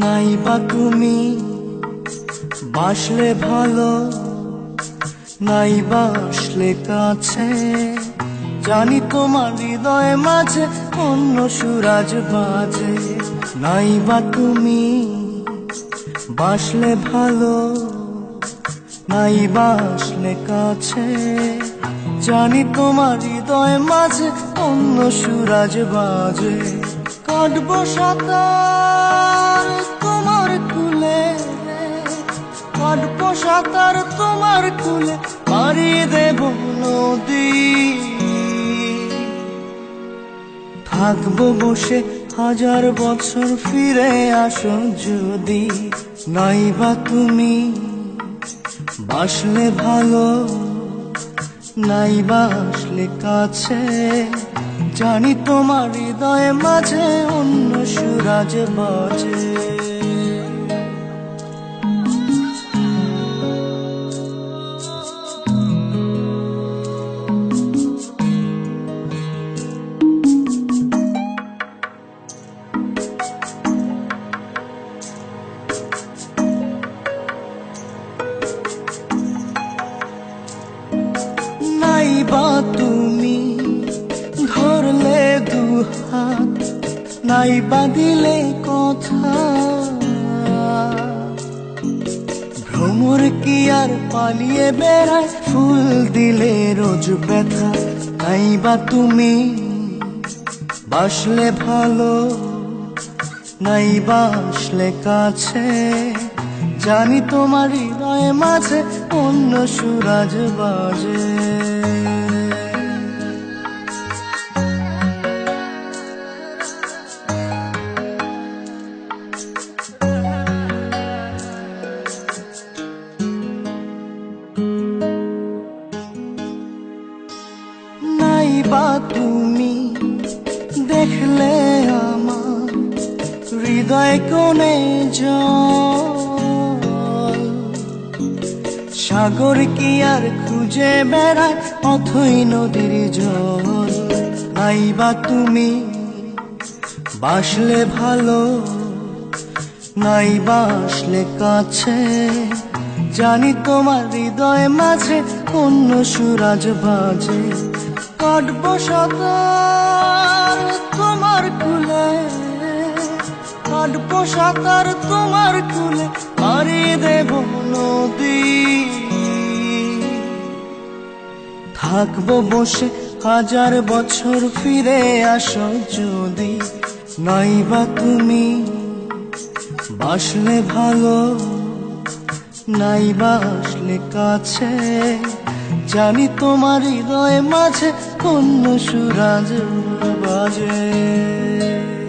নাই বা তুমি বাসলে ভালো, নাই বাসলে কাছে। জানি তোমার হৃদয় মাঝে অন্য সুরাজ বাজে। নাই বা তুমি, বাসলে ভালো, নাই বাসলে কাছে। জানি তোমার হৃদয় মাঝে অন্য সুরাজ বাজে। কাটবো সাঁতার সাঁতার তোমার কুলে পারি দেব নদী। থাকব বসে হাজার বছর ফিরে আসো যদি নাই বা তুমি বাসলে ভালো নাই বাসলে কাছে। জানি তোমার হৃদয় মাঝে অন্য সুরাজ বাজে। নাই বা দিলে কথা। ভ্রমর কি আর পালিয়ে বেড়ায়? ফুল দিলে রোজ ব্যথা। নাই বা তুমি বাসলে ভালো নাই বাসলে কাছে। জানি তোমার হৃদয়ে মাঝে অন্য সুরাজ বাজে। তুমি দেখলে আমার হৃদয় কোণে জল। সাগর কি আর খুঁজে বেড়ায়? অথই নদীর জল। নাই বা তুমি বাসলে ভালো, নাই বাসলে কাছে। জানি তোমার হৃদয় মাঝে অন্য সুরাজ বাজে। কাটবো সাঁতার তোমার কুলে। কাটবো সাঁতার তোমার কুলে, পারি দেব নদী। থাকব বসে, হাজার বছর ফিরে আসো যদি। নাই বা তুমি বাসলে ভালো নাই বাসলে কাছে। জানি তোমার হৃদয় মাঝে অন্য সুরাজ বাজে।